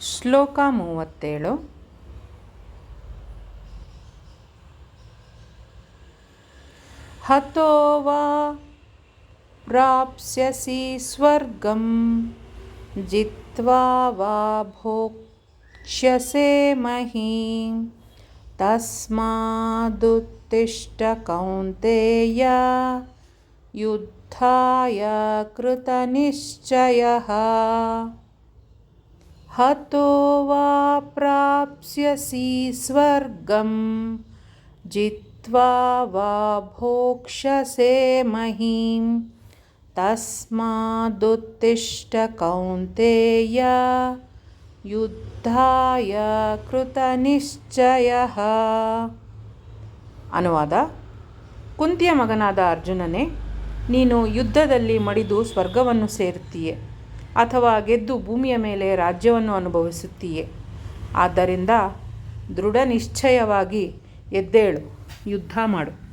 ಶ್ಲೋಕ ಮೂವತ್ತೇಳು ಹತೋ ವಾ ಪ್ರಾಪ್ಸ್ಯಸಿ ಸ್ವರ್ಗಂ ಜಿತ್ವಾ ವಾ ಭೋಕ್ಷ್ಯಸೆ ಮಹೀಂ ತಸ್ಮಾದುತ್ತಿಷ್ಠ ಕೌಂತೆಯ ಯುದ್ಧಾಯ ಹತೋ ವಾ ಪ್ರಾಪ್ಸ್ಯಸಿ ಸ್ವರ್ಗಂ ಜಿತ್ವಾ ವಾ ಭೋಕ್ಷಸೆ ಮಹಿಂ ತಸ್ಮಾದುತ್ತಿಷ್ಟ ಕೌಂತೇಯ ಯುದ್ಧಾಯ ಕೃತನಿಶ್ಚಯ ಅನುವಾದ ಕುಂತಿಯ ಮಗನಾದ ಅರ್ಜುನನೇ, ನೀನು ಯುದ್ಧದಲ್ಲಿ ಮಡಿದು ಸ್ವರ್ಗವನ್ನು ಸೇರುತ್ತೀಯೆ ಅಥವಾ ಗೆದ್ದು ಭೂಮಿಯ ಮೇಲೆ ರಾಜ್ಯವನ್ನು ಅನುಭವಿಸುತ್ತೀಯೇ. ಆದ್ದರಿಂದ ದೃಢ ನಿಶ್ಚಯವಾಗಿ ಎದ್ದೇಳು ಯುದ್ಧ ಮಾಡು.